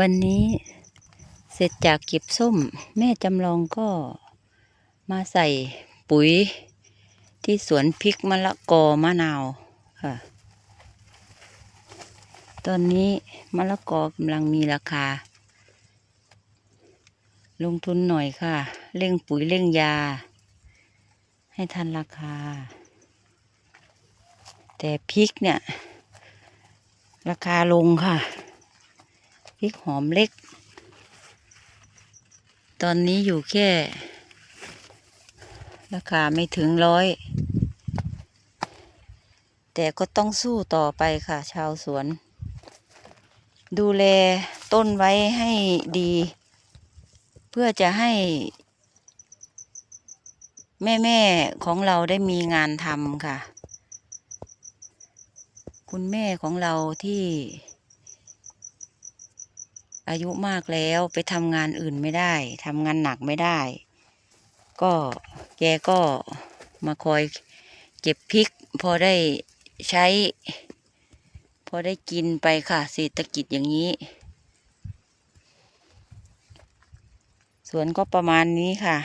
วันนี้เสร็จจากเก็บส้ม แม่จำลองก็มาใส่ปุ๋ย ที่สวนพริกมะละกอมะนาวค่ะ ตอนนี้มะละกอกำลังมีราคา ลงทุนหน่อยค่ะ เร่งปุ๋ยเร่งยา ให้ทันราคา แต่พริกเนี่ย ราคาลงค่ะ พริกหอมเล็ก ตอนนี้อยู่แค่ ราคาไม่ถึงร้อย แต่ก็ต้องสู้ต่อไปค่ะ ชาวสวน ดูแลต้นไว้ให้ดี เพื่อจะให้ แม่ๆของเราได้มีงานทำค่ะ คุณแม่ของเราที่ อายุมากแล้วไปทำงานอื่นไม่ได้ทำงานหนักไม่ได้ ก็แกก็มาคอยเก็บพริก พอได้ใช้ พอได้กินไปค่ะเศรษฐกิจอย่างนี้ สวนก็ประมาณนี้ค่ะ